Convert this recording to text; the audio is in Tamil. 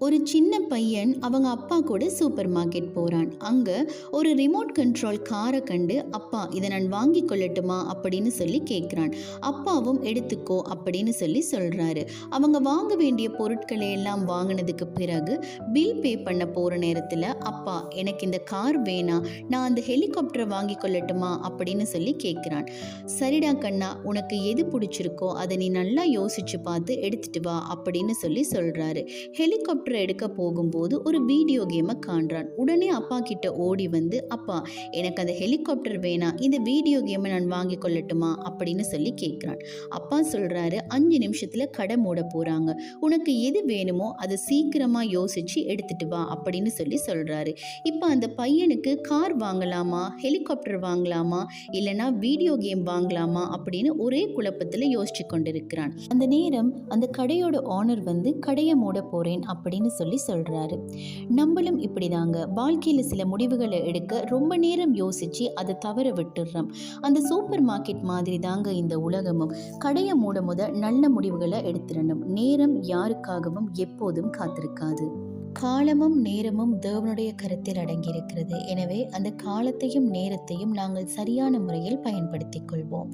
ஒரு சின்ன பையன் அவங்க அப்பா கூட சூப்பர் மார்க்கெட் போகிறான் அங்கே ஒரு ரிமோட் கண்ட்ரோல் காரை கண்டு அப்பா இதை நான் வாங்கி கொள்ளட்டுமா? அப்படின்னு சொல்லி கேட்குறான் அப்பாவும் எடுத்துக்கோ அப்படின்னு சொல்லி சொல்கிறாரு அவங்க வாங்க வேண்டிய பொருட்களை எல்லாம் வாங்கினதுக்கு பிறகு பில் பே பண்ண போகிற நேரத்தில் அப்பா எனக்கு இந்த கார் வேணாம் நான் அந்த ஹெலிகாப்டரை வாங்கி கொள்ளட்டுமா? அப்படின்னு சொல்லி கேட்குறான் சரிடா கண்ணா உனக்கு எது பிடிச்சிருக்கோ அதை நீ நல்லா யோசிச்சு பார்த்து எடுத்துட்டு வா அப்படின்னு சொல்லி சொல்கிறாரு ஹெலிகாப்டர் எடுக்க போகும்போது ஒரு வீடியோ கேமை காண்றான். உடனே அப்பா கிட்ட ஓடி வந்து அப்பா எனக்கு அந்த ஹெலிகாப்டர் வேணாம். இந்த வீடியோ கேமை நான் வாங்கி கொள்ளட்டுமா? அப்படின்னு சொல்லி கேட்குறான். அப்பா சொல்கிறாரு அஞ்சு நிமிஷத்தில் கடை மூட போகிறாங்க உனக்கு எது வேணுமோ அதை சீக்கிரமாக யோசிச்சு எடுத்துட்டு வா அப்படின்னு சொல்லி சொல்கிறாரு இப்போ அந்த பையனுக்கு கார் வாங்கலாமா? ஹெலிகாப்டர் வாங்கலாமா? இல்லைனா வீடியோ கேம் வாங்கலாமா? அப்படின்னு ஒரே குழப்பத்தில் யோசிச்சு கொண்டிருக்கிறான். அந்த நேரம் அந்த கடையோட ஓனர் வந்து கடையை மூட போகிறேன் அப்படின்னு சொல்லி சொல்கிறாரு நம்மளும் இப்படி தாங்க வாழ்க்கையில் சில முடிவுகளை எடுக்க ரொம்ப நேரம் யோசித்து அதை தவற விட்டுடுறோம் அந்த சூப்பர் மார்க்கெட் மாதிரி தாங்க இந்த உலகமும். கடையை மூட முத நல்ல முடிவுகளை எடுத்துடணும். நேரம் யாருக்காகவும் எப்போதும் காத்திருக்காது. காலமும் நேரமும் தேவனுடைய கருத்தில் அடங்கியிருக்கிறது. எனவே அந்த காலத்தையும் நேரத்தையும் நாங்கள் சரியான முறையில் பயன்படுத்திக் கொள்வோம்.